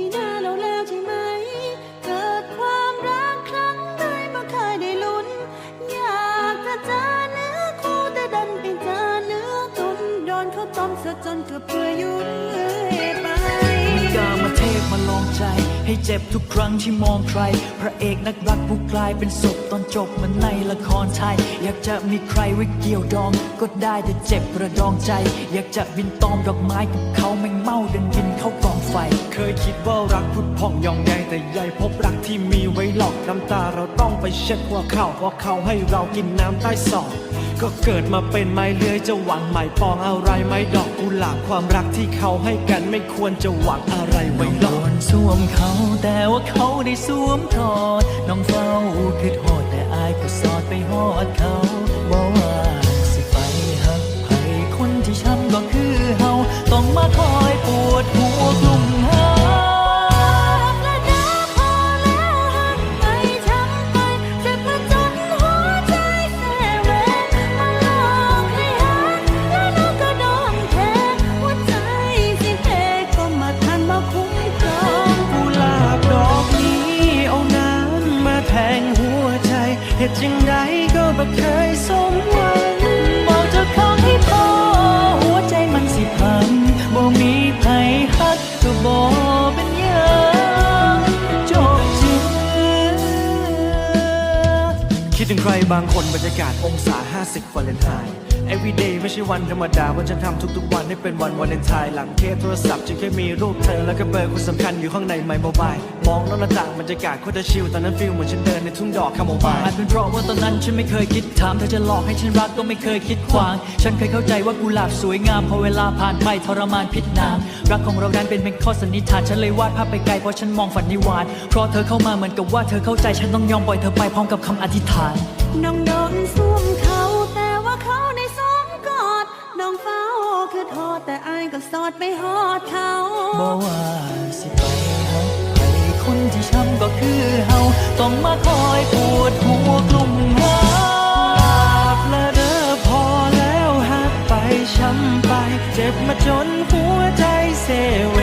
ที่หน้าเราแล้วใช่ไหม เกิดความรักครั้งใดบ่เคยได้ลุ้น อยากจะเจอเนื้อคู่แต่ดันไปเจอเนื้อตุนโดนเขาต้มซะจนเกือบเปื่อยยุ่ยไปกามาเทพมาลองใจ ให้เจ็บทุกครั้งที่มองใคร พระเอกนักรักผู้กลายเป็นศพตอนจบเหมือนในละครไทย อยากจะมีใครไว้เกี่ยวดอง ก็ได้แต่เจ็บกระดองใจ อยากจะบินตอมดอกไม้กับเขาแม่งเมาเดินกิน คิดว่ารักพุดพ่องยองใยแต่ใหญ่พบรักที่มีไว้หลอกน้ำตาเราต้องไปเช็ดว่าเขาเพราะเขาให้เรากินน้ำใต้ศอกก็เกิดมาเป็นไม้เลื้อยจะหวังหมปองอะไรไม่ดอกกุหลาบความรักที่เขาให้กันไม่ควรจะหวังอะไรไว้หรอกนสวมเขาแต่ว่าเขาได้สวมทอดน้องเฝ้าคือโทษแต่อา เหตุจังใดก็บ่เคยสมหวังบอกเจ้าของให้พอหัวใจมันสิพังบ่มีไผฮักก็บ่เป็นหยังจบจือคิดถึงใครบางคนบรรยากาศองศา 50ฟาเรนไฮต์ everyday ไม่ใช่วันธรรมดาวันฉันทำทุกๆวันให้เป็นวันวาเลนไทน์หลังเคสโทรศัพท์จึงแค่มีรูปเธอแล้วก็เบอร์คนสำคัญอยู่ข้างในไมโมบาย มองนอกหน้าต่างบรรยากาศโคตรชิลตอนนั้นฟิลเหมือนฉันเดินในทุ่งดอกคาโมไมล์อาจเป็นเพราะว่าตอนนั้นฉันไม่เคยคิดถามเธอจะหลอกให้ฉันรักก็ไม่เคยคิดขวาง ฉันเคยเข้าใจว่ากุหลาบสวยงามพอเวลาผ่านไปทรมานพิษน้ำรักของเรานั้นเป็นเพียงข้อสันนิษฐานฉันเลยวาดภาพไปไกลเพราะฉันมองฝันนิวานเพราะเธอเข้ามาเหมือนกับว่าเธอเข้าใจฉันต้องยอมปล่อยเธอไปพร้อมกับคำอธิษฐานน้องโดนสวมเขาแต่ว่า เขาในสวมกอดน้องเฝ้าคือโทษแต่อายก็สอดไปหอดเขาบอกว่าสิไปหักไผคนที่ช้ำก็คือเฮาต้องมาคอยปวดหัวกลุ่มหาและเด้อพอแล้วหักไปช้ำไป เจ็บมาจนหัวใจเซเว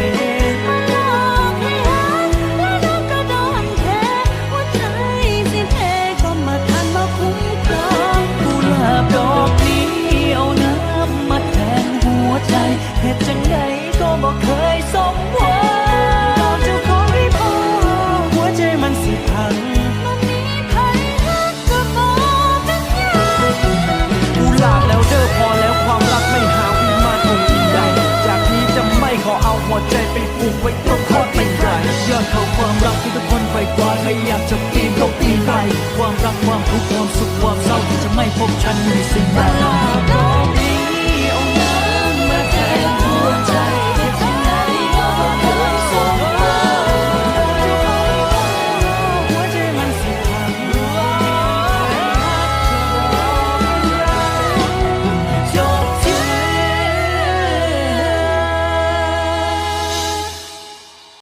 ก็ปี